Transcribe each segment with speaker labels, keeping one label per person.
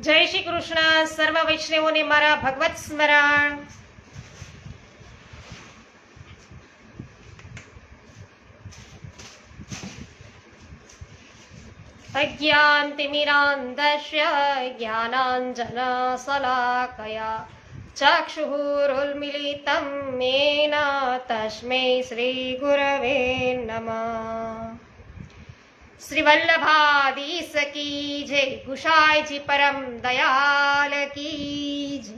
Speaker 1: જય શ્રી કૃષ્ણ. સર્વ વૈષ્ણવોને મારા ભગવત સ્મરણ. અજ્ઞાનતિમિરાંધસ્ય જ્ઞાનાંજન સલાકયા ચક્ષુરુન્મિલિતં મેન તસ્મૈ શ્રીગુરવે નમઃ. શ્રી વલ્લભાધીશ કી જય ગુસાઈજી પરમ દયાલ કી જય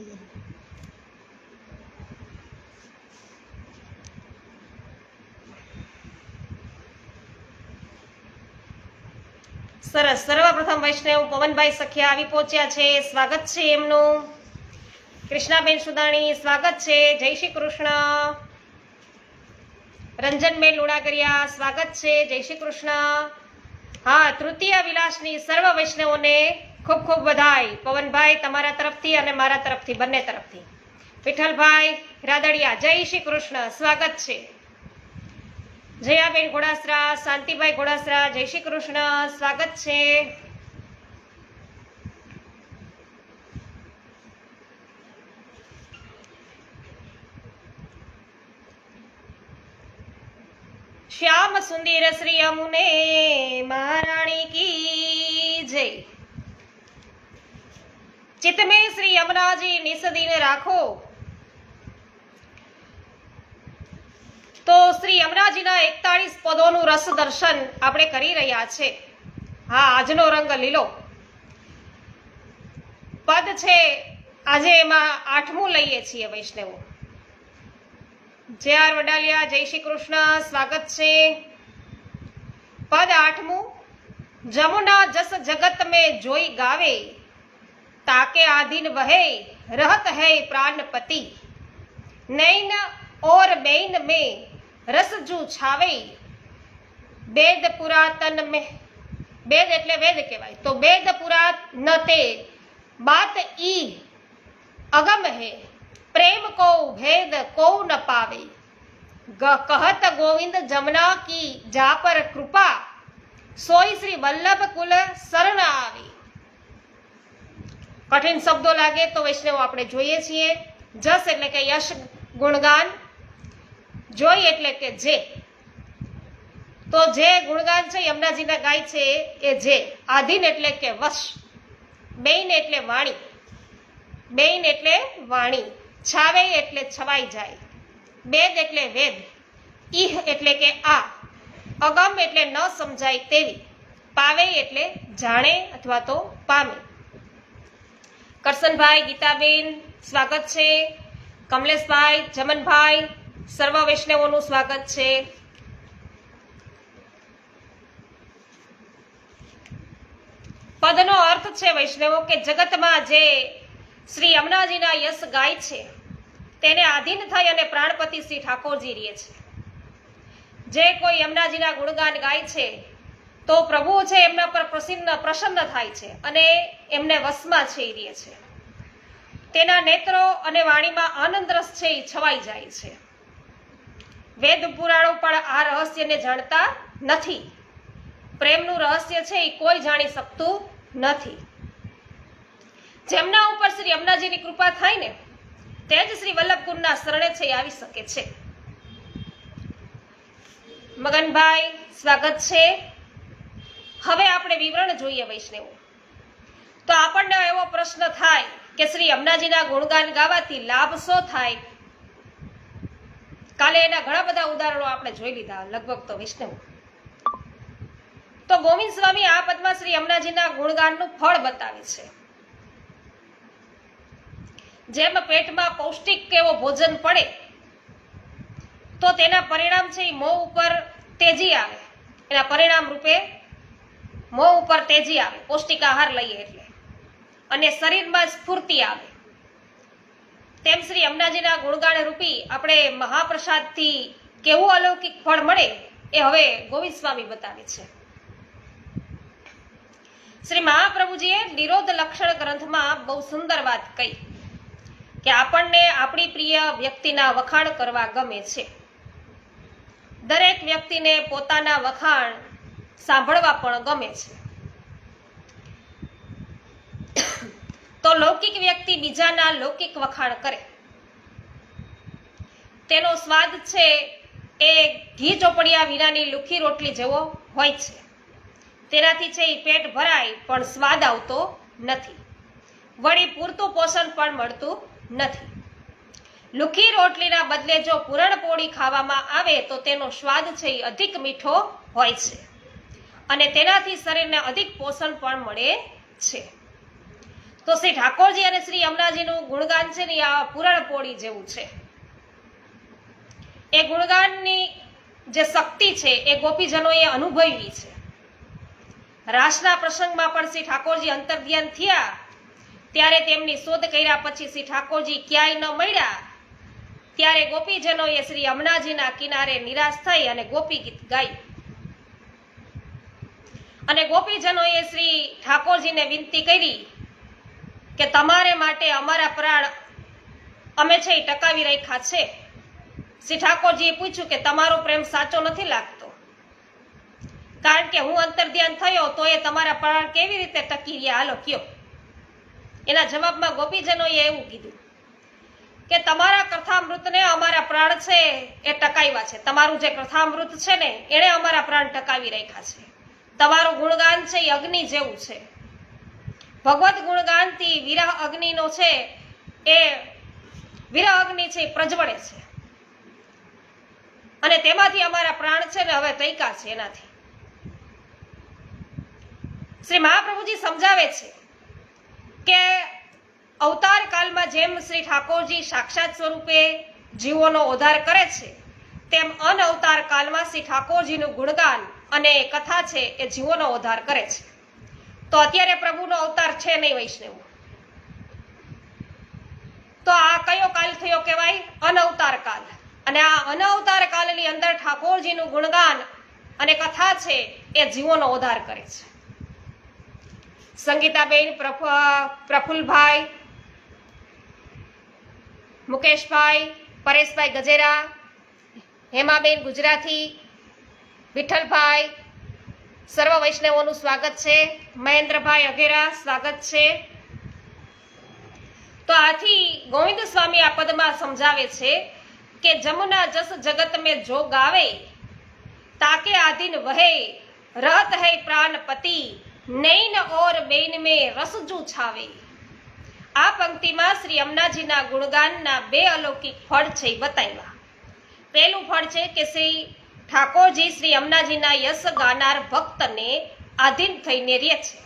Speaker 1: સરસ, સર્વપ્રથમ વૈષ્ણવ પવનભાઈ સખિયા આવી પહોંચ્યા છે. સ્વાગત છે એમનું. કૃષ્ણાબેન સુદાણી, સ્વાગત છે. જય શ્રી કૃષ્ણ. રંજનબેન લુણાગરિયા, સ્વાગત છે. જય શ્રી કૃષ્ણ. હા, તૃતીય વિલાસની સર્વ વૈષ્ણવોને ખૂબ ખૂબ વધાઈ પવનભાઈ તમારા તરફથી અને મારા તરફથી, બંને તરફથી. વિઠ્ઠલભાઈ રાદડિયા, જય શ્રી કૃષ્ણ. સ્વાગત છે. જયાબેન ઘોડાસરા શાંતિભાઈ ઘોડાસરા જય શ્રી કૃષ્ણ. સ્વાગત છે. શ્યામ સુંદર શ્રી અમુને મહારાણી કી જય. ચિતમે શ્રી યમુનાજી નિસદીને રાખો. તો શ્રી યમુનાજીના એકતાળીસ પદોનું રસ દર્શન આપણે કરી રહ્યા છે. હા, આજનો રંગ લીલો. પદ છે, આજે એમાં આઠમું લઈએ છીએ વૈષ્ણવો. જે આર વડાલિયા, જય શ્રી કૃષ્ણ, સ્વાગત છે. પદ આઠમું, જમુના જસ જગત મેં જોઈ ગાવે, તાકે આધીન વહે, રહત હૈ પ્રાણપતિ. નૈન ઓર બૈન મેં રસજુ છાવે. વેદ પુરાતન મેં વેદ એટલે વેદ કહેવાય. તો વેદ પુરાતન તે બાત ઈ અગમ હૈ, પ્રેમ કો ભેદ કો ન પાવે. કહત ગોવિંદ જમના કી જા પર કૃપા સોય શ્રી વલ્લભ કુલ શરણ આવી કઠિન શબ્દો લાગે તો વૈષ્ણવ આપણે જોઈએ છીએ। જસ એટલે કે યશ ગુણગાન, જોઈ એટલે કે જે. તો જે ગુણગાન છે, યમુનાજીના ગાય છે એ જે. આધીન એટલે કે વશ બેન એટલે વાણી બેન એટલે વાણી છાવે એટલે છવાઈ જાય. વેદ એટલે વેદ, ઈહ એટલે કે આ, અગમ એટલે ન સમજાય તેવી, પાવે એટલે જાણે અથવા તો પામે. કરસનભાઈ, ગીતાબેન, સ્વાગત છે. કમલેશભાઈ, જમનભાઈ, સર્વ વૈષ્ણવોનું સ્વાગત છે. પદનો અર્થ છે વૈષ્ણવો કે જગતમાં જે શ્રી યમુનાજીના યશ ગાય છે. તેને આધીન થઈ અને પ્રાણપતિ શ્રી ઠાકોરજી રહે છે. જે કોઈ યમુનાજીના ગુણગાન ગાય છે, તો પ્રભુ છે એમના પર પ્રસન્ન પ્રસન્ન થાય છે અને એમને વશમાં છે રહે છે. તેના નેત્રો અને વાણીમાં આનંદ રસ છે એ છવાઈ જાય છે. વેદ પુરાણો પણ આ રહસ્યને જાણતા નથી. પ્રેમનું રહસ્ય છે એ કોઈ જાણી શકતું નથી. જેમના ઉપર શ્રી યમુનાજીની કૃપા થાય ને તે જ શ્રી વલ્લભકુંડના શરણે છે આવી શકે છે. મગનભાઈ, સ્વાગત છે. હવે આપણે વિવરણ જોઈએ, વૈષ્ણવો. તો આપણને એવો પ્રશ્ન થાય કે શ્રી અમનાજીના ગુણગાન ગાવાથી લાભ શું થાય? કાલે એના ઘણા બધા ઉદાહરણો આપણે જોઈ લીધા, લગભગ તો વૈષ્ણવ. તો ગોવિંદ સ્વામી આ પદમાં શ્રી અમનાજીના ગુણગાનનું ફળ બતાવે છે. જેમ પેટમાં પૌષ્ટિક એવો ભોજન પડે, તો તેના પરિણામ છે એ મોં ઉપર તેજી આવે. એના પરિણામ રૂપે મોં ઉપર તેજી આવે, પૌષ્ટિક આહાર લઈએ એટલે. અને શરીરમાં સ્ફૂર્તિ આવે. તેમ શ્રી અમનાજીના ગુણગાણ રૂપી આપણે મહાપ્રસાદથી કેવું અલૌકિક ફળ મળે એ હવે ગોવિંદ સ્વામી બતાવે છે. શ્રી મહાપ્રભુજીએ નિરોધ લક્ષણ ગ્રંથમાં બહુ સુંદર વાત કહી. કે આપણને આપણી પ્રિય વ્યક્તિના વખાણ કરવા ગમે છે. દરેક વ્યક્તિને પોતાના વખાણ સાંભળવા પણ ગમે છે. તો લૌકિક વ્યક્તિ બીજાના લૌકિક વખાણ કરે. તેનો સ્વાદ છે એ ઘી ચોપડિયા વિનાની લુખી રોટલી જેવો હોય છે. તેનાથી છે એ પેટ ભરાય પણ સ્વાદ આવતો નથી. વળી પૂરતું પોષણ પણ મળતું નથી. લુખી રોટલીના બદલે જો પૂરણપોળી ખાવામાં આવે તો તેનો સ્વાદ છે એ અધિક મીઠો હોય છે. અને તેનાથી શરીરને અધિક પોષણ પણ મળે છે. તો શ્રી ઠાકોરજી અને શ્રી અમરાજીનું ગુણગાન છે ને આ પૂરણપોળી જેવું છે. એ ગુણગાનની જે શક્તિ છે એ ગોપીજનોએ અનુભવી છે. રાસના પ્રસંગમાં પણ શ્રી ઠાકોરજી અંતર્ધ્યાન થયા ત્યારે તેમની શોધ કર્યા પછી શ્રી ઠાકોરજી ક્યાંય ન મળ્યા. ત્યારે ગોપીજનોએ શ્રી અમનાજીના કિનારે નિરાશ થઈ અને ગોપી ગીત ગાયું અને ગોપીજનોએ શ્રી ઠાકોરજીને વિનંતી કરી કે તમારે માટે અમારા પ્રાણ અમે છે એ ટકાવી રાખ્યા છે. શ્રી ઠાકોરજીએ પૂછ્યું કે તમારો પ્રેમ સાચો નથી લાગતો. કારણ કે હું અંતર્ધ્યાન થયો તો એ તમારા પ્રાણ કેવી રીતે ટકી રહ્યા? હાલો કયો. એના જવાબમાં ગોપીજનોએ એવું કીધું કે તમારા કથામૃતને અમારા પ્રાણ છે એ ટકાવ્યા છે. તમારું જે કથામૃત છે ને, એણે અમારા પ્રાણ ટકાવી રાખ્યા છે. તમારું ગુણગાન છે એ અગ્નિ જેવું છે. ભગવત ગુણગાનથી વિરહ અગ્નિનો છે એ, વિરહ અગ્નિ છે એ પ્રજ્વળે છે. અને તેમાંથી અમારા પ્રાણ છે ને હવે તૈકા છે એનાથી. શ્રી મહાપ્રભુજી સમજાવે છે કે અવતાર કાલમાં જેમ શ્રી ઠાકોરજી સાક્ષાત સ્વરૂપે જીવોનો ઉદ્ધાર કરે છે, તેમ અનઅવતાર કાલમાં શ્રી ઠાકોરજીનું ગુણગાન અને કથા છે એ જીવોનો ઉદ્ધાર કરે છે. તો અત્યારે પ્રભુનો અવતાર છે નહીં વૈષ્ણવ? તો આ કયો કાલ થયો કહેવાય? અનઅવતાર કાલ. અને આ અનઅવતાર કાલની અંદર ઠાકોરજીનું ગુણગાન અને કથા છે એ જીવોનો ઉદ્ધાર કરે છે. સંગીતાબેન, પ્રફ- પ્રફુલ્લભાઈ મુકેશભાઈ, પરેશભાઈ ગજેરા, હેમાબેન ગુજરાતી, વિઠ્ઠલભાઈ, સર્વ વૈષ્ણવોનું સ્વાગત છે. મહેન્દ્રભાઈ અઘેરા, સ્વાગત છે. તો આથી ગોવિંદ સ્વામી આ પદમાં સમજાવે છે કે જમુના જસ જગત મેં જો ગાવે, તાકે આધીન વહે, રહત હૈ પ્રાણપતિ નૈન ઓર બેન મેં રસજુ છાવે. આ પંક્તિમાં શ્રી અમનાજીના ગુણગાનના બે અલૌકિક ફળ છે બતાવ્યા. પહેલું ફળ છે કે શ્રી ઠાકોરજી શ્રી અમનાજીના યશ ગાનાર ભક્તને આધીન થઈને રહે છે.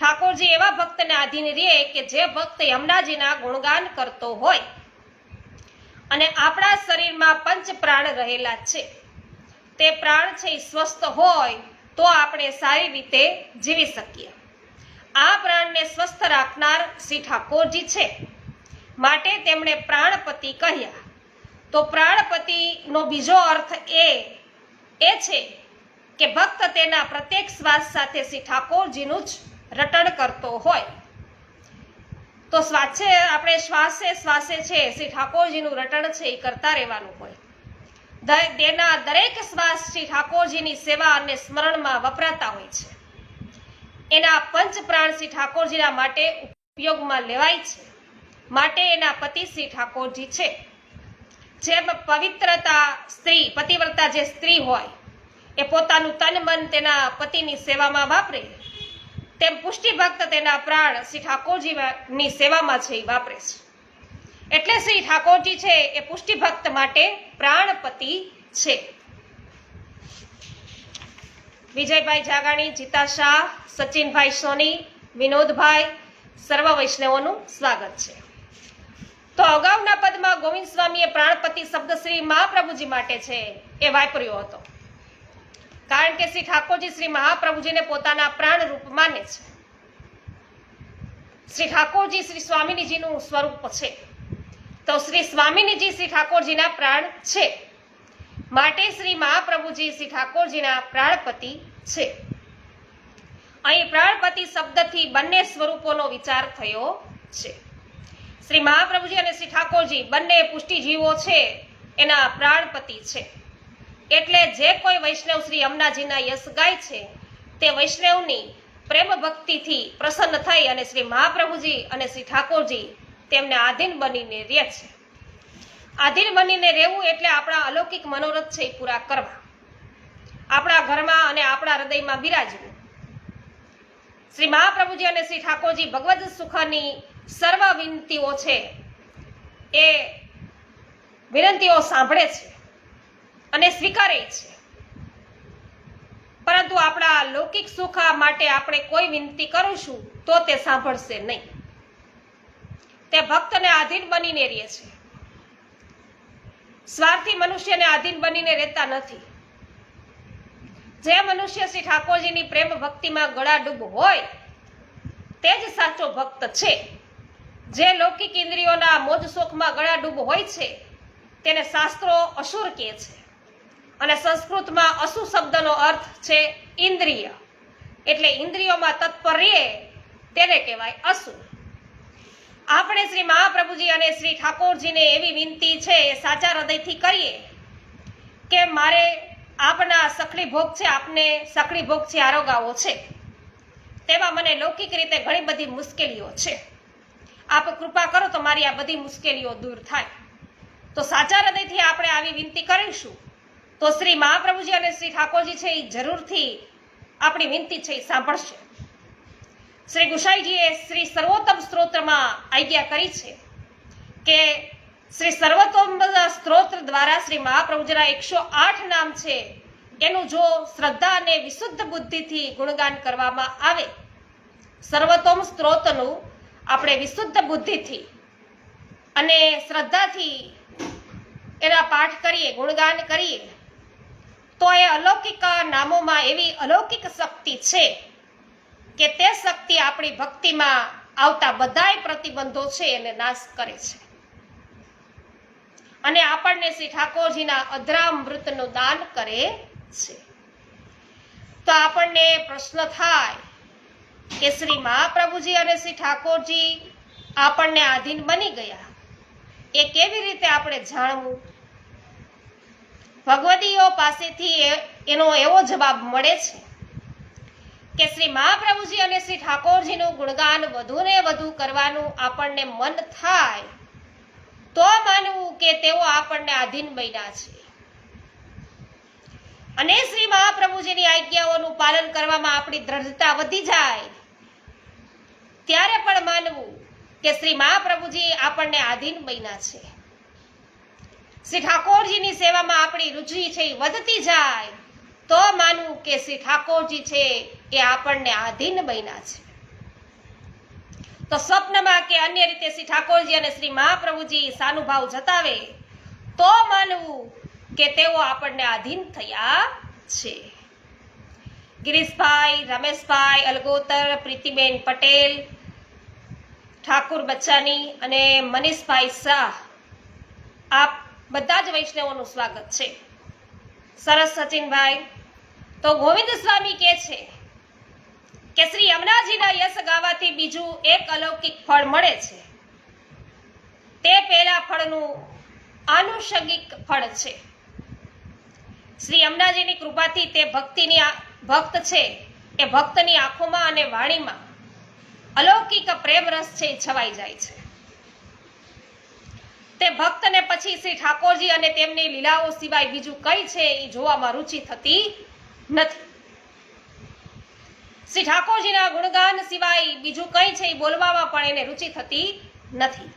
Speaker 1: ઠાકોરજી એવા ભક્તને આધીન રહે કે જે ભક્ત યમનાજીના ગુણગાન કરતો હોય. અને આપણા શરીરમાં પંચ પ્રાણ રહેલા છે. તે પ્રાણ છે એ સ્વસ્થ હોય તો આપણે સારી રીતે જીવી શકીએ. આ પ્રાણને સ્વસ્થ રાખનાર શ્રી ઠાકોરજી છે. માટે તેમણે પ્રાણપતિ કહ્યા. તો પ્રાણપતિનો બીજો અર્થ એ એ છે કે ભક્ત તેના પ્રત્યેક શ્વાસ સાથે શ્રી ઠાકોરજીનું જ રટણ કરતો હોય. તો શ્વાસે, આપણે શ્વાસે શ્વાસે છે, શ્રી ઠાકોરજીનું રટણ છે, એ કરતા રહેવાનું હોય. તેના દરેક શ્વાસ શ્રી ઠાકોરજીની સેવા અને સ્મરણમાં વપરાતા હોય છે. એના પંચ પ્રાણ શ્રી ઠાકોરજીના માટે ઉપયોગમાં લેવાય છે. માટે એના પતિ શ્રી ઠાકોરજી છે. જેમ પવિત્રતા સ્ત્રી, પતિવ્રતા જે સ્ત્રી હોય, એ પોતાનું તન મન તેના પતિની સેવામાં વાપરે. તેમ પુષ્ટિભક્ત તેના પ્રાણ શ્રી ઠાકોરજીની સેવામાં છે વાપરે છે. એટલે શ્રી ઠાકોરજી છે એ પુષ્ટિ ભક્ત માટે પ્રાણપતિ છે. વિજયભાઈ જાગાણી, જીતા શાહ, સચિનભાઈ સોની, વિનોદભાઈ, સર્વ વૈષ્ણવોનું સ્વાગત છે. તો અગાઉના પદમાં ગોવિંદ સ્વામીએ પ્રાણપતિ શબ્દ શ્રી મહાપ્રભુજી માટે છે એ વાપર્યો હતો. કારણ કે શ્રી ઠાકોરજી શ્રી મહાપ્રભુજીને પોતાના પ્રાણ રૂપ માને છે. શ્રી ઠાકોરજી શ્રી સ્વામિનીજીનું સ્વરૂપ છે. તો શ્રી સ્વામિનીજી શ્રી ઠાકોરજીના પ્રાણ છે. માટે શ્રી મહાપ્રભુજી શ્રી ઠાકોરજીના પ્રાણપતિ છે. અહીં પ્રાણપતિ શબ્દથી બંને સ્વરૂપોનો વિચાર થયો છે. શ્રી મહાપ્રભુજી અને શ્રી ઠાકોરજી બંને પુષ્ટિજીવો છે, એના પ્રાણપતિ છે. એટલે જે કોઈ વૈષ્ણવ શ્રી અમનાજીના યશ ગાય છે, તે વૈષ્ણવની પ્રેમ ભક્તિથી પ્રસન્ન થઈ અને શ્રી મહાપ્રભુજી અને શ્રી ઠાકોરજી તેમને આધીન બનીને રહે છે. આધીન બનીને રહેવું એટલે આપણા અલૌકિક મનોરથ છે એ પૂરા કરવા. આપણા ઘરમાં અને આપણા હૃદયમાં બિરાજવું. શ્રી મહાપ્રભુજી અને શ્રી ઠાકોરજી ભગવદ સુખની સર્વ વિનંતીઓ છે એ વિનંતીઓ સાંભળે છે અને સ્વીકારે છે. પરંતુ આપણા લૌકિક સુખ માટે આપણે કોઈ વિનંતી કરીશું તો તે સાંભળશે નહીં. તે ભક્તને આધીન બનીને રહે છે. સ્વાર્થી મનુષ્યને આધીન બનીને રહેતા નથી. જે મનુષ્ય શ્રી ઠાકોરજીની પ્રેમ ભક્તિમાં ગળાડૂબ હોય, તે જ સાચો ભક્ત છે. જે લૌકિક ઇન્દ્રિયોના મોજ શોખમાં ગળાડૂબ હોય છે, તેને શાસ્ત્રો અસુર કહે છે. અને સંસ્કૃતમાં અસુ શબ્દનો અર્થ છે ઇન્દ્રિય. એટલે ઇન્દ્રિયોમાં તત્પર રહે, તેને કહેવાય અસુર. આપણે શ્રી મહાપ્રભુજી અને શ્રી ઠાકોરજીને એવી વિનંતી છે, એ સાચા હૃદયથી કરીએ. કે મારે આપના સખડી ભોગ છે, આપને સખડી છે, આરોગાવો છે. તેમાં મને લૌકિક રીતે ઘણી બધી મુશ્કેલીઓ છે. આપ કૃપા કરો તો મારી આ બધી મુશ્કેલીઓ દૂર થાય. તો સાચા હૃદયથી આપણે આવી વિનંતી કરીશું. તો શ્રી મહાપ્રભુજી અને શ્રી ઠાકોરજી છે, એ જરૂરથી આપણી વિનંતી છે, એ સાંભળશે. શ્રી ગુસાઈજીએ શ્રી સર્વોત્તમ સ્ત્રોત્રમાં આજ્ઞા કરી છે કે શ્રી સર્વોત્તમ સ્ત્રોત્ર દ્વારા શ્રી મહાપ્રભુજીના એકસો આઠ નામ છે, એનું જો શ્રદ્ધા અને વિશુદ્ધ બુદ્ધિથી ગુણગાન કરવામાં આવે, સર્વોત્તમ સ્ત્રોતનું આપણે વિશુદ્ધ બુદ્ધિથી અને શ્રદ્ધાથી એના પાઠ કરીએ, ગુણગાન કરીએ, તો એ અલૌકિક નામોમાં એવી અલૌકિક શક્તિ છે. કે તે શક્તિ આપણી ભક્તિમાં આવતા બધાય પ્રતિબંધો છે એને નાશ કરે છે. અને આપણને શ્રી ઠાકોરજીના અધરા મૃતનું દાન કરે છે. તો આપણને પ્રશ્ન થાય કે શ્રી મહાપ્રભુજી અને શ્રી ઠાકોરજી આપણને આધીન બની ગયા. એ કેવી રીતે આપણે જાણવું? ભગવદીઓ પાસેથી એનો એવો જવાબ મળે છે. કે શ્રી મહાપ્રભુજી અને શ્રી ઠાકોરજીનું ગુણગાન વધુ ને વધુ કરવાનું આપણને મન થાય, તો માનવું કે તેઓ આપણને આધીન બન્યા છે. અને શ્રી મહાપ્રભુજીની આજ્ઞાઓનું પાલન કરવામાં આપણી દ્રઢતા વધી જાય, ત્યારે પણ માનવું કે શ્રી મહાપ્રભુજી આપણને આધીન બન્યા છે. શ્રી ઠાકોરજીની સેવામાં આપણી રુચિ છે એ વધતી જાય, તો માનવું કે શ્રી ઠાકોરજી છે એ આપણને આધીન બન્યા છે. તો સ્વપ્નમાં કે અન્ય રીતે શ્રી ઠાકોરજી અને શ્રી મહાપ્રભુજી સાનુભાવ જતાવે, તો માનવું કે તેઓ આપણને આધીન થયા છે. ગિરીશભાઈ, રમેશભાઈ, અલગોતર, પ્રીતિબેન પટેલ, ઠાકુર બચ્ચાની અને મનીષભાઈ શાહ, આપ બધા જ વૈષ્ણવોનું સ્વાગત છે. સરસ સચિનભાઈ, તો ગોવિંદ સ્વામી કે છે? કે શ્રી યમુનાજીના યશ ગાવાથી બીજું એક અલૌકિક ફળ મળે છે. તે પહેલા ફળનું આનુષંગિક ફળ છે. શ્રી યમુનાજીની કૃપાથી તે ભક્તિની ભક્ત છે. એ ભક્તની આંખોમાં અને વાણીમાં અલૌકિક પ્રેમ રસ છે છવાઈ જાય છે. તે ભક્તને પછી શ્રી ઠાકોરજી અને તેમની લીલાઓ સિવાય બીજું કઈ છે એ જોવામાં રુચિ થતી નથી. શ્રી ઠાકોરજીના ગુણગાન સિવાય બીજું કઈ છે એ બોલવામાં પણ એને રુચિ થતી નથી.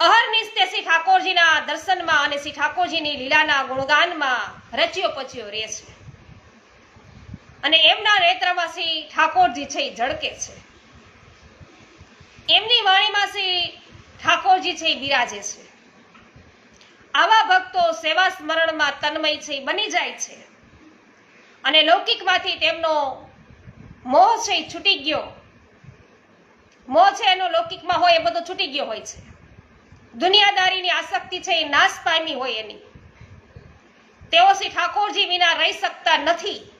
Speaker 1: અહર્નિશ તે શ્રી ઠાકોરજીના દર્શનમાં અને શ્રી ઠાકોરજીની લીલાના ગુણગાનમાં રચ્યો પચ્યો રહે છે. અને એમના નેત્રમાં શ્રી ઠાકોરજી છે એ ઝળકે છે. એમની વાણીમાં શ્રી ઠાકોરજી છે એ બિરાજે છે. આવા ભક્તો સેવા સ્મરણમાં તન્મય છે બની જાય છે. અને લૌકિકમાંથી તેમનો મોહ છે એ છૂટી ગયો. મોહ છે એનો લૌકિકમાં હોય એ બધો છૂટી ગયો હોય છે. દુનિયાદારીની આસક્તિ છે એ નાશ પામી હોય એની. તેઓ શ્રી ઠાકોરજી વિના રહી શકતા નથી.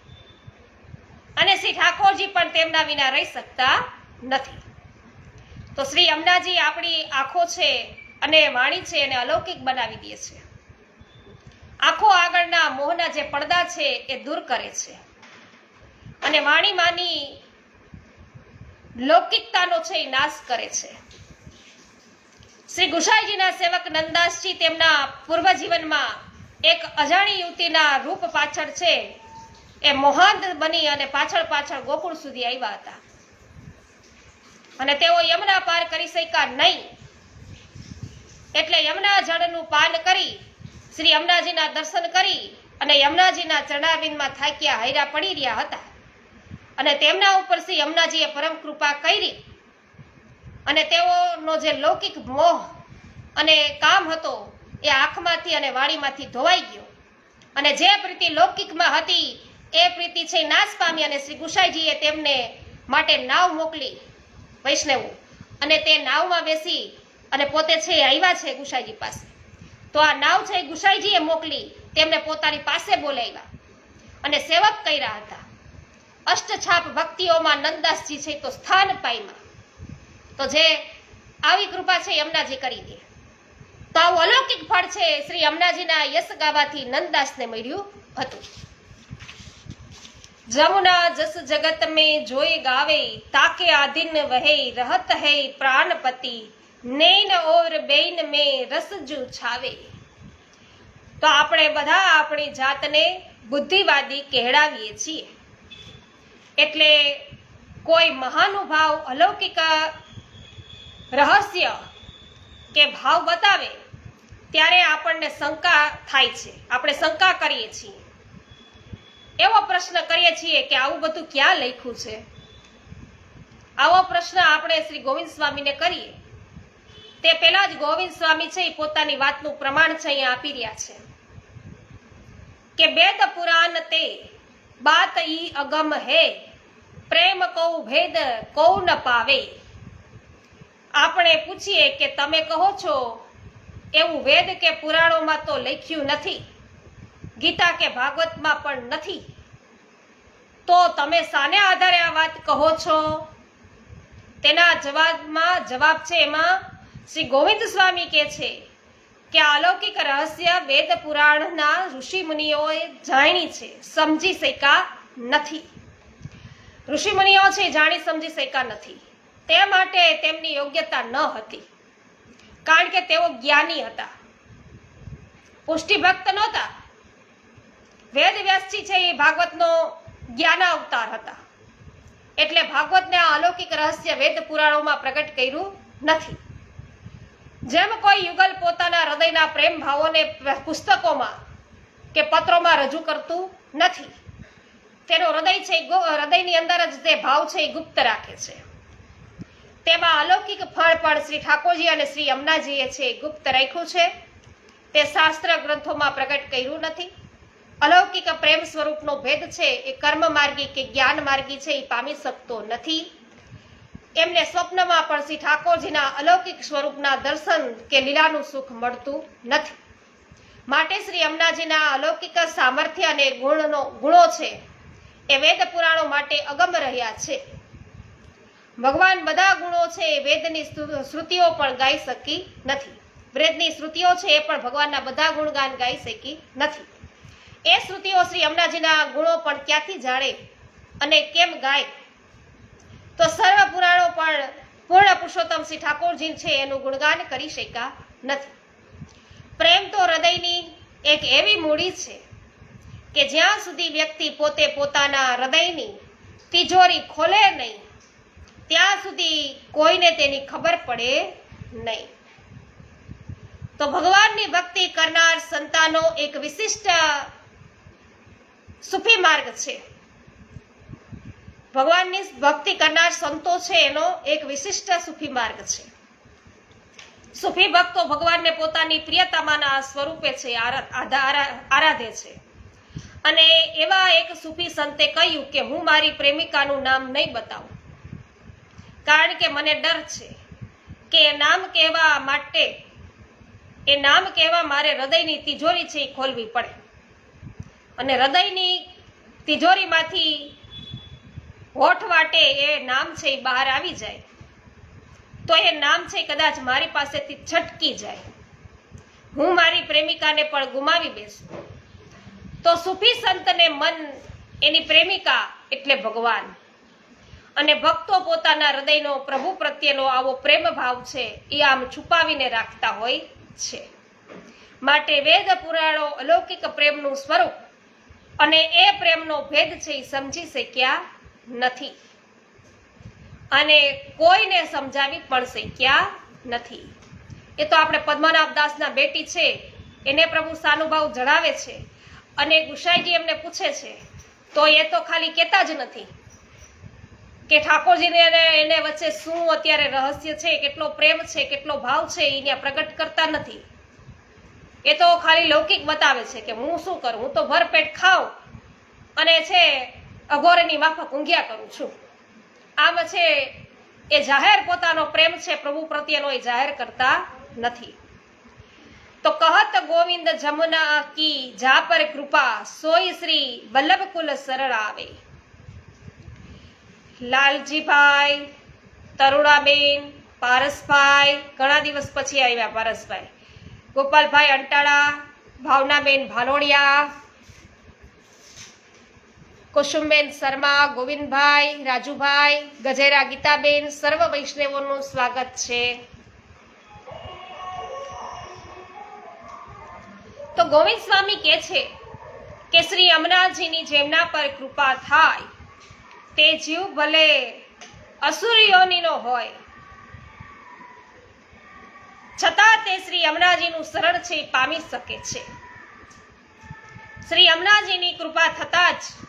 Speaker 1: અને શ્રી ઠાકોરજી પણ તેમના વિના રહી શકતા નથી. તો શ્રી અમનાજી આપણી આંખો છે અને વાણી છે એને અલૌકિક બનાવી દે છે. આંખો આગળના મોહના જે પડદા છે એ દૂર કરે છે. અને વાણીમાંની લૌકિકતાનો છે એ નાશ કરે છે. શ્રી ગુસાઈજીના સેવક નંદાસજી તેમના પૂર્વ જીવનમાં એક અજાણી યુવતીના રૂપ પાછળ છે એ મોહાંત બની અને પાછળ પાછળ ગોકુળ સુધી આવ્યા હતા. અને તેઓ યમુના પાર કરી શક્યા નહીં. એટલે યમુના જળનું પાન કરી શ્રી યમુનાજીના દર્શન કરી અને યમુનાજીના ચરણાબિંદમાં થાક્યા, હાયરા પડી રહ્યા હતા. અને તેમના ઉપર શ્રી યમુનાજીએ પરમ કૃપા કરી અને તેઓનો જે લૌકિક મોહ અને કામ હતો એ આંખમાંથી અને વાણીમાંથી ધોવાઈ ગયો. અને જે પ્રીતિ લૌકિકમાં હતી એ પ્રીતિ છે નાશ પામી અને શ્રી ગુસાઈજીએ તેમને માટે નાવ મોકલી વૈષ્ણવો. અને તે નાવમાં બેસી અને પોતે છે આવ્યા છે ગુસાઈજી પાસે. તો આ નાવ છે ગુસાઈજીએ મોકલી, તેમને પોતાની પાસે બોલાવ્યા અને સેવક કર્યા હતા. અષ્ટછાપ ભક્તિઓમાં નંદાસજી છે તો સ્થાન પાયમાં. તો જે આવી કૃપા છે યમનાજી કરી દે. તો આવું અલૌકિક ફળ છે શ્રી યમનાજીના યશ ગાવાથી નંદાસને મળ્યું હતું. જમુના જસ જગત મેં જોઈ ગાવે, તાકે આધીન વહે, રહત હૈ પ્રાણપતિ. નૈન ઓર બેન મે રસજુ છાવે. તો આપણે બધા આપણી જાતને બુદ્ધિવાદી કહેડાવીએ છીએ. એટલે કોઈ મહાનુભાવ અલૌકિક રહસ્ય કે ભાવ બતાવે, ત્યારે આપણને શંકા થાય છે. આપણે શંકા કરીએ છીએ. એવો પ્રશ્ન કરીએ છીએ કે આવું બધું ક્યાં લખ્યું છે? આવો પ્રશ્ન આપણે શ્રી ગોવિંદ સ્વામીને કરીએ. તે પહેલા જ ગોવિંદ સ્વામી છે એ પોતાની વાતનું પ્રમાણ છે અહીંયા આપી રહ્યા છે. કે વેદ પુરાણ તે બાત ઈ અગમ હે, પ્રેમ કૌ ભેદ કૌ ન પાવે. આપણે પૂછીએ કે તમે કહો છો, એવું વેદ કે પુરાણોમાં તો લખ્યું નથી, ગીતા કે ભાગવતમાં પણ નથી. તો તમે સાને આધારે આ વાત કહો છો? તેના જવાબમાં જવાબ છે એમાં શ્રી ગોવિંદ સ્વામી કે છે કે અલૌકિક રહસ્ય વેદ પુરાણના ઋષિ મુનિઓએ જાણી છે, સમજી શક્યા નથી. ઋષિ મુનિઓ છે જાણી, સમજી શક્યા નથી. તે માટે તેમની યોગ્યતા ન હતી. કારણ કે તેઓ જ્ઞાની હતા. પુષ્ટિભક્ત નહોતા. વેદ વ્યાસજી છે એ ભાગવતનો જ્ઞાન અવતાર હતા. એટલે ભાગવતને આ અલૌકિક રહસ્ય વેદ પુરાણોમાં પ્રગટ કર્યું નથી. જેમ કોઈ યુગલ પોતાના હૃદયના પ્રેમ ભાવોને પુસ્તકોમાં કે પત્રોમાં રજૂ કરતું નથી. તેનો હૃદય છે હૃદયની અંદર જ તે ભાવ છે એ ગુપ્ત રાખે છે. તેમાં અલૌકિક ફળ પણ શ્રી ઠાકોરજી અને શ્રી અમનાજીએ છે ગુપ્ત રાખ્યું છે. તે શાસ્ત્ર ગ્રંથોમાં પ્રગટ કર્યું નથી. અલૌકિક પ્રેમ સ્વરૂપનો ભેદ છે એ કર્મ માર્ગી કે જ્ઞાન માર્ગી છે એ પામી શકતો નથી. એમને સ્વપ્નમાં પણ શ્રી ઠાકોરજીના અલૌકિક સ્વરૂપના દર્શન કે લીલાનું સુખ મળતું નથી. માટે શ્રી અમનાજીના અલૌકિક સામર્થ્ય અને ગુણનો ગુણો છે એ વેદ પુરાણો માટે અગમ રહ્યા છે. ભગવાન બધા ગુણો છે એ વેદની શ્રુતિઓ પણ ગાઈ શકી નથી. વેદની શ્રુતિઓ છે એ પણ ભગવાનના બધા ગુણગાન ગાઈ શકી નથી. એ શ્રુતિઓ શ્રી યમુનાજીના ગુણો પણ ક્યાંથી જાણે અને કેમ ગાય? તો સર્વ પુરાણો પણ પૂર્ણ પુરુષોત્તમસિંહ ઠાકોરજી છે, એનું ગુણગાન કરી શક્યા નથી. પ્રેમ તો હૃદયની એક એવી મૂડી છે કે જ્યાં સુધી વ્યક્તિ પોતે પોતાના હૃદયની તિજોરી ખોલે નહીં, ત્યાં સુધી કોઈને તેની ખબર પડે નહીં. તો ભગવાનની ભક્તિ કરનાર સંતાનો એક વિશિષ્ટ સુફી માર્ગ છે. ભગવાનની ભક્તિ કરનાર સંતો છે એનો એક વિશિષ્ટ સુફી માર્ગ છે. સુફી ભક્તો ભગવાનને પોતાની પ્રિયતમાના સ્વરૂપે છે, આરા- આરાધે છે. અને એવા એક સુફી સંતે કહ્યું કે, હું મારી પ્રેમિકાનું નામ નહીં બતાવું. કારણ કે મને ડર છે કે એ નામ કહેવા માટે, એ નામ કહેવા મારે હૃદયની તિજોરી છે એ ખોલવી પડે. અને હૃદયની તિજોરીમાંથી હોઠ વાટે એ નામ છે એ બહાર આવી જાય. તો એ નામ છે કદાચ મારી પાસેથી છટકી જાય. હું મારી પ્રેમિકાને પણ ગુમાવી બેસું. તો સુફી સંતને મન એની પ્રેમિકા એટલે ભગવાન. અને ભક્તો પોતાના હૃદયનો પ્રભુ પ્રત્યેનો આવો પ્રેમ ભાવ છે એ આમ છુપાવીને રાખતા હોય છે. માટે વેદ પુરાણો અલૌકિક પ્રેમનું સ્વરૂપ અને એ પ્રેમનો ભેદ છે એ સમજી શક્યા નથી. અને કોઈને સમજાવી પણ શક્યા નથી. એ તો આપણે પદ્મનાભ દાસના બેટી છે. એને પ્રભુ સાનુભાવ જણાવે છે. અને ગુસાઈજી એમને પૂછે છે, તો એ તો ખાલી કહેતા જ નથી કે ઠાકોરજીને એને વચ્ચે શું અત્યારે રહસ્ય છે, કેટલો પ્રેમ છે, કેટલો ભાવ છે, એ ત્યાં પ્રગટ કરતા નથી. એ તો ખાલી લૌકિક બતાવે છે કે હું શું કરું? હું તો ભરપેટ ખાઉં. અને છે અઘોરની માફક ઊંઘ્યા કરું છું. આમ છે, એ જાહેર પોતાનો પ્રેમ છે, પ્રભુ પ્રત્યેનો એ જાહેર કરતા નથી. તો કહત ગોવિંદ જમુના કી જા કૃપા, સોય શ્રી વલ્લભ કુલ સરળ આવે. લાલજીભાઈ, તરુણાબેન, પારસભાઈ, ઘણા દિવસ પછી આવ્યા પારસભાઈ. ગોપાલભાઈ અંટાળા, ભાવનાબેન ભાલોડિયા કુસુમબેન શર્મા, ગોવિંદભાઈ, રાજુભાઈ, ગજેરા, ગીતાબેન, સર્વ વૈષ્ણવોનું સ્વાગત છે. તો ગોવિંદ સ્વામી કહે છે કે શ્રી અમનાજીની જેમના પર કૃપા થાય, તે જીવ ભલે અસુરીઓનીનો હોય, છતાં તે શ્રી અમનાજીનું શરણ છે પામી શકે છે. શ્રી અમનાજીની કૃપા થતાં જ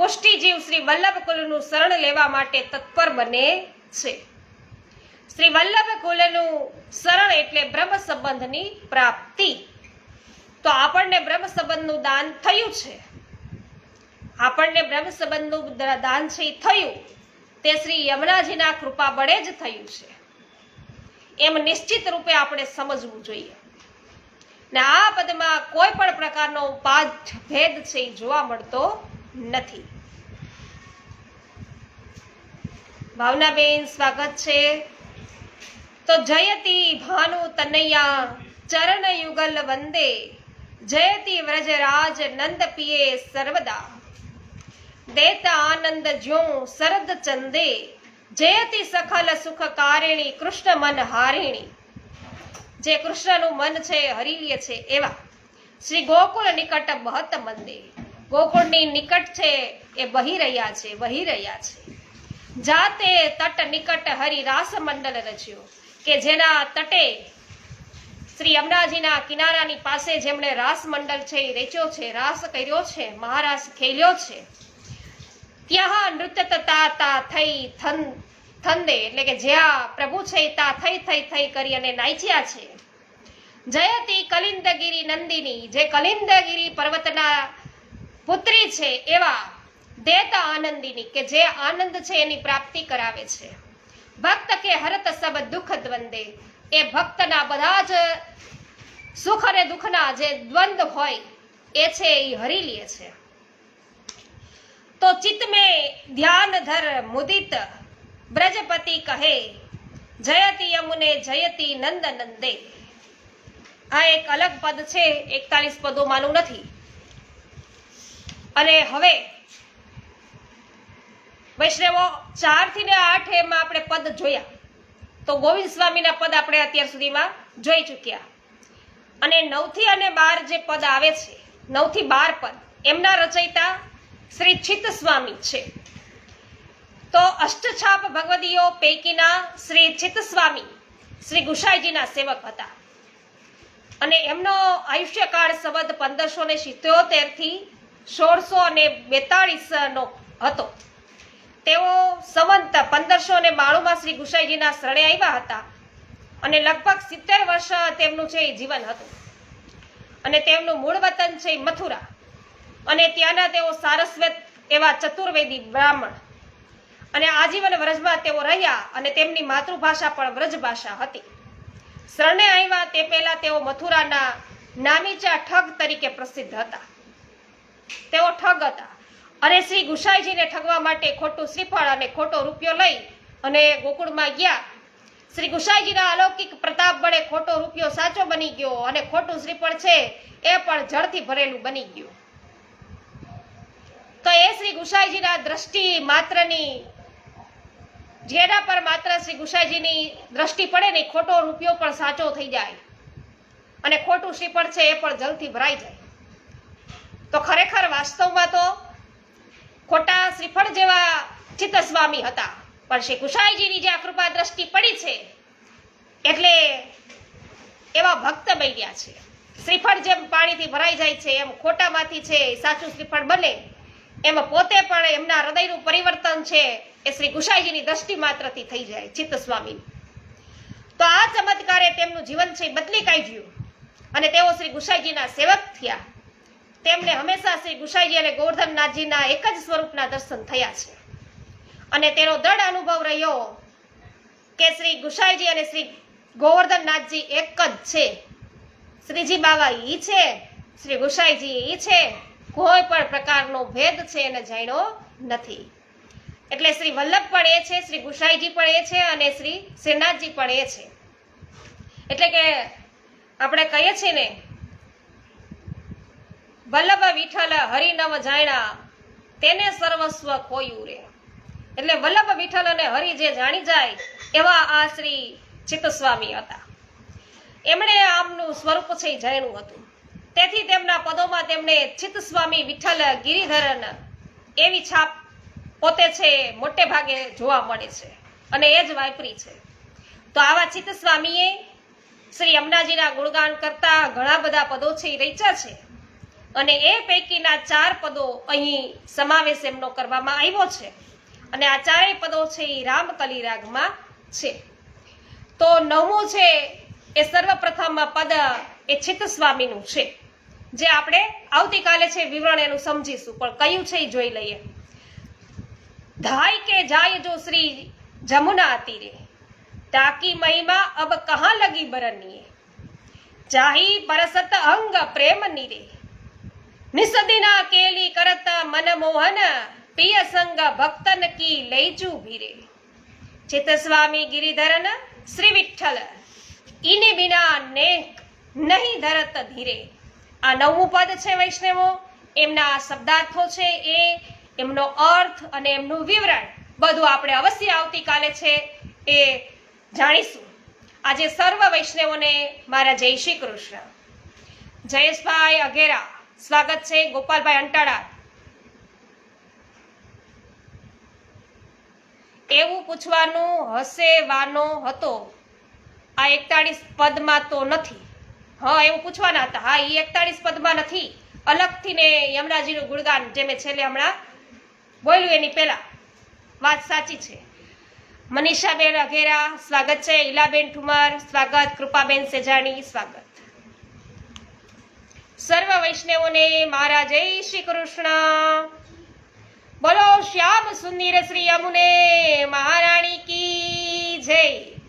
Speaker 1: પુષ્ટિજીવ શ્રી વલ્લભ કુલનું શરણ લેવા માટે તત્પર બને છે. શ્રી વલ્લભ કુલનું શરણ એટલે બ્રહ્મ સંબંધની પ્રાપ્તિ. તો આપણને બ્રહ્મ સંબંધનું દાન થયું છે. આપણને બ્રહ્મ સંબંધનું દાન છે થયું. તે શ્રી યમુનાજીના કૃપા બળે જ થયું છે. એમ નિશ્ચિત રૂપે આપણે સમજવું જોઈએ. ને આ પદમાં કોઈ પણ પ્રકારનો પાઠ ભેદ છે એ જોવા મળતો નથી. ભાવનાબેન, સ્વાગત છે. તો જયતી ભાનુ તનૈયા, ચરણ યુગલ વંદે. જયતી વ્રજરાજ નંદ પિયે સર્વદા. દેતા આનંદ જ્યો શરદ ચંદે. જયતી સખલ સુખ કારિણી કૃષ્ણ મન હારિણી. જે કૃષ્ણનું મન છે, હરિય છે, એવા. શ્રી ગોકુળ નિકટ મહત મંદે ગોકુળની નિકટ છે, એ વહી રહ્યા છે, વહી રહ્યા છે. જાતે તટ નિકટ હરિ રાસ મંડળ રચ્યો, કે જેના તટે શ્રી અમનાજીના કિનારાની પાસે જેમણે રાસ મંડળ છે, એ રેચ્યો છે, રાસ કર્યો છે, મહારાસ ખેલ્યો છે. ત્યાં નૃત્ય તતા તા થઈ થન, થંદે, એટલે કે જ્યાં પ્રભુ છે તા થઈ થઈ થઈ કરી અને નાચ્યા છે. જયતી કલિંદગીરી નંદિની, જે કલિંદગીરી પર્વતના પુત્રી છે, એવા દેતા આનંદિની, કે જે આનંદ છે એની પ્રાપ્તિ કરાવે છે. ભક્ત કે હરત સબ દુઃખ દ્વંદે, એ ભક્તના બધા જ સુખ અને દુઃખના જે દ્વંદ હોય, એ છે એ હરી લે છે. તો ચિત્ત મે ધ્યાન ધર મુદિત, બ્રજપતિ કહે, જયતી યમુને જયતી નંદ નંદે. આ એક અલગ પદ છે, એકતાલીસ પદોમાંનું નથી. અને હવે વૈષ્ણવો ચારથી ને આઠ એમાં આપણે પદ જોયા. તો ગોવિંદ સ્વામીના પદ આપણે અત્યાર સુધીમાં જોઈ ચૂક્યા. અને નવથી અને બાર જે પદ આવે છે નવથી બાર પદ, એમના રચયિતા શ્રી ચિત્ત સ્વામી છે. તો અષ્ટછાપ ભગવદીઓ પૈકીના શ્રી ચિત્ત સ્વામી, શ્રી ગુસાઈજીના સેવક હતા. અને એમનો આયુષ્યકાળ સંબંધ પંદરસો ને સિત્યોતેરથી સોળસો અને બેતાળીસ નો હતો. તેઓ સંવંત પંદરસો ને બાણુંમાં શ્રી ગુસાઈજીના શરણે આવ્યા હતા અને લગભગ સિત્તેર વર્ષ તેમનું છે એ જીવન હતું. અને તેમનું મૂળ વતન છે મથુરા. અને ત્યાંના તેઓ સારસ્વત એવા ચતુર્વેદી બ્રાહ્મણ. અને આજીવન વ્રજમાં તેઓ રહ્યા અને તેમની માતૃભાષા પણ વ્રજ ભાષા હતી. શરણે આવ્યા તે પહેલા તેઓ મથુરાના નામીચા ઠગ તરીકે પ્રસિદ્ધ હતા. તેઓ ઠગ હતા. અને શ્રી ગુસાઈજીને ઠગવા માટે ખોટું શ્રીફળ અને ખોટો રૂપિયો લઈ અને ગોકુળમાં ગયા. શ્રી ગુસાઈજીના અલૌકિક પ્રતાપ વડે ખોટો રૂપિયો સાચો બની ગયો અને ખોટું શ્રીફળ છે એ પણ જળથી ભરેલું બની ગયું. તો એ શ્રી ગુસાઈજીના દ્રષ્ટિ માત્રની, જેના પર માત્ર શ્રી ગુસાઈજીની દ્રષ્ટિ પડે ને ખોટો રૂપિયો પણ સાચો થઈ જાય. અને ખોટું શ્રીફળ છે એ પણ જલથી ભરાઈ જાય. તો ખરેખર વાસ્તવમાં તો ખોટા શ્રીફળ જેવા ચિત્તસ્વામી હતા. પણ શ્રી ગુસાઈજીની જે આ કૃપા દ્રષ્ટિ પડી છે, એટલે એવા ભક્ત બન્યા છે. શ્રીફળ જેમ પાણીથી ભરાઈ જાય છે, એમ ખોટામાંથી છે સાચું શ્રીફળ બને, એમાં પોતે પણ એમના હૃદયનું પરિવર્તન છે, એ શ્રી ગુસાઈજીની દ્રષ્ટિ માત્રથી થઈ જાય ચિત્ત સ્વામી તો આ ચમત્કારે તેમનું જીવન છે બદલી કાઢ્યું. અને તેઓ શ્રી ગુસાઈજીના સેવક થયા. તેમને હંમેશા શ્રી ગુસાઈજી અને ગોવર્ધનનાથજીના એક જ સ્વરૂપના દર્શન થયા છે. અને તેનો દૃઢ અનુભવ રહ્યો કે શ્રી ગુસાઈજી અને શ્રી ગોવર્ધનનાથજી એક જ છે. શ્રીજી બાવા ઈ છે, શ્રી ગુસાઈજી ઈ છે, કોઈ પણ પ્રકારનો ભેદ છે એને જાણ્યો નથી. એટલે શ્રી વલ્લભ પણ એ છે, શ્રી ગુસાઈજી પણ એ છે અને શ્રી શ્રીનાથજી પણ એ છે. એટલે કે આપણે કહીએ છીએ ને વલ્લભ વિઠ્ઠલ હરિનવ જાણ્યા, તેને સર્વસ્વ ખોયું રે. એટલે વલ્લભ વિઠ્ઠલ અને હરિ જે જાણી જાય, એવા આ શ્રી ચિત્તસ્વામી હતા. એમણે આમનું સ્વરૂપ છે જાણ્યું હતું. તેથી તેમના પદોમાં તેમણે ચિત્તસ્વામી વિઠ્ઠલ ગિરિધરન એવી છાપ પોતે છે મોટે ભાગે જોવા મળે છે અને એ જ વાપરી છે. તો આવા ચિત્તસ્વામીએ શ્રી યમુનાજીના ગુણગાન કરતા ઘણા બધા પદો છે એ રચ્યા છે. અને એ પૈકીના ચાર પદો અહીં સમાવેશ એમનો કરવામાં આવ્યો છે. અને આ ચારેય પદો છે એ રામકલી રાગમાં છે. તો નવમું છે એ સર્વપ્રથમ પદ એ ચિત્ત સ્વામીનું છે. જે આપણે આવતીકાલે છે વિવરણ એનું સમજીશું, પણ કયું છે એ જોઈ લઈએ. ધાય કે જાય જો શ્રી જમુના તીરે તાકી મહિમા અબ કહા લગી બરનીએ. જાહી પરસત અંગ પ્રેમ નીરે. નિસદિના કેલી કરત મનમોહન પિય સંગ ભક્તન કી લઈજુ ભીરે. ચિત્ત સ્વામી ગિરિધરન, શ્રી વિઠ્ઠલ, ઈને બિના નેક નહીં ધરત ધીરે. આ નવમું પદ છે વૈષ્ણવો, એમના શબ્દાર્થો છે એ, એમનો અર્થ અને એમનું વિવરણ બધું આપણે અવશ્ય આવતીકાલે છે એ જાણીશું. આજે સર્વ વૈષ્ણવોને મારા જય શ્રી કૃષ્ણ. જયેશભાઈ અઘેરા. સ્વાગત છે ગોપાલભાઈ અંટાળા. એવું પૂછવાનું હશે વાનો હતો. આ એકતાળીસ પદમાં તો નથી. હા, એવું પૂછવાના હતા. હા એ એકતાળીસ પદમાં નથી. અલગથી ને યમરાજીનું ગુણગાન જે મેં છેલ્લે હમણાં બોલ્યું એની પહેલા. વાત સાચી છે. મનીષાબેન અઘેરા, સ્વાગત છે. ઈલાબેન ઠુમર, સ્વાગત. કૃપાબેન સેજાણી, સ્વાગત. સર્વ વૈષ્ણવોને મારા જય શ્રી કૃષ્ણ. બોલો શ્યામ સુંદર શ્રી અમુને મહારાણી કી જય.